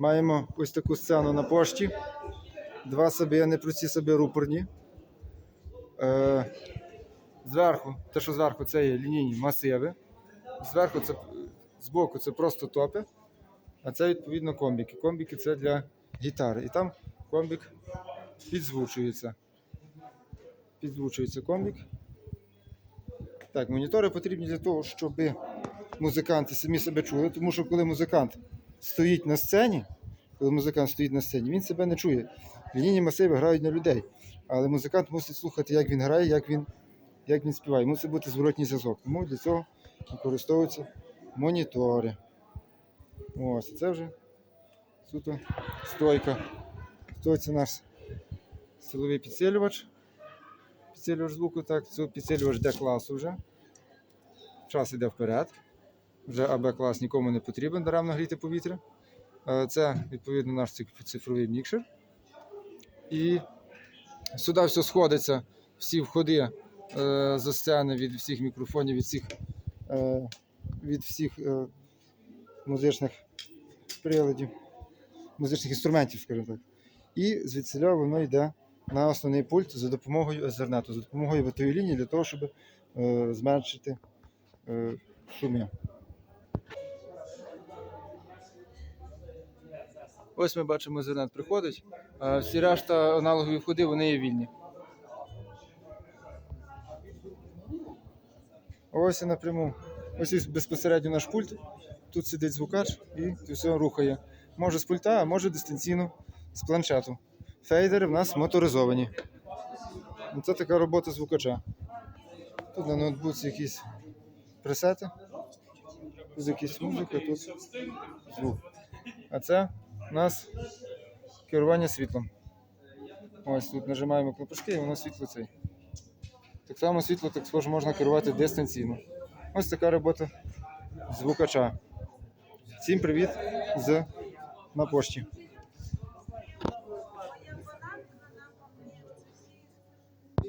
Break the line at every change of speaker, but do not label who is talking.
Маємо ось таку сцену на пошті. Два собі, не прості собі рупорні. Е, зверху, те, що зверху, це є лінійні масиви. Зверху це збоку це просто топи, а це відповідно комбіки. Комбіки це для гітари. І там комбік підзвучується. Підзвучується комбік. Так, монітори потрібні для того, щоб музиканти самі себе чули, тому що коли музикант стоїть на сцені, коли музикант стоїть на сцені, він себе не чує. Лінійні масиви грають на людей, але музикант мусить слухати, як він грає, як він, як він співає. Мусить бути зворотній зв'язок. Тому для цього використовуються монітори. Ось, це вже суто стойка. Це наш силовий підсилювач? Підсилювач звуку, так, це підсилювач Д класу вже. Час іде вперед. Вже АБ клас нікому не потрібен даремно гріти повітря. Е, Це відповідно наш цифровий мікшер. І сюди все сходиться, всі входи е, за сцени від всіх мікрофонів, від всіх, е, від всіх музичних приладів, музичних інструментів, скажімо так. І звідсіля воно йде на основний пульт за допомогою Ethernet, за допомогою витої лінії для того, щоб зменшити шуми. Ось ми бачимо, Ethernet приходить. Всі решта аналогові входи вони є вільні. Ось і напряму. Ось ось безпосередньо наш пульт. Тут сидить звукач і все рухає. Може з пульта, а може дистанційно з планшету. Фейдери в нас моторизовані. Це така робота звукача. Тут на ноутбуці якісь пресети. Тут якісь музика, тут звук. А це у нас керування світлом. Ось тут нажимаємо кнопочки і воно світло цей. Так само світло так схоже можна керувати дистанційно. Ось така робота звукача. Всім привіт з на пошті.